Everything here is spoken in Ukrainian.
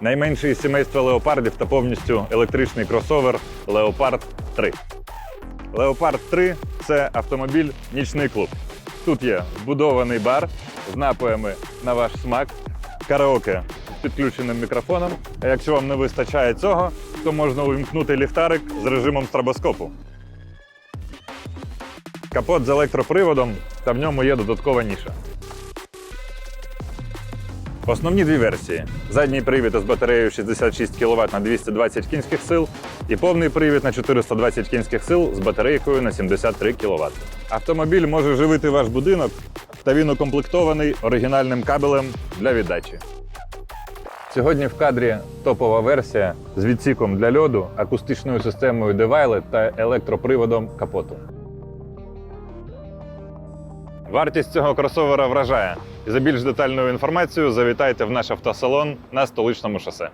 Найменший із сімейства леопардів та повністю електричний кросовер Leopard 3. Leopard 3 це автомобіль нічний клуб. Тут є вбудований бар з напоями на ваш смак, караоке з підключеним мікрофоном. А якщо вам не вистачає цього, то можна увімкнути ліхтарик з режимом стробоскопу. Капот з електроприводом, та в ньому є додаткова ніша. Основні дві версії: задній привід із батареєю 66 кВт на 220 кінських сил і повний привід на 420 кінських сил з батарейкою на 73 кВт. Автомобіль може живити ваш будинок, та він укомплектований оригінальним кабелем для віддачі. Сьогодні в кадрі топова версія з відсіком для льоду, акустичною системою Девайлет та електроприводом капоту. Вартість цього кросовера вражає. І за більш детальною інформацією завітайте в наш автосалон на столичному шосе.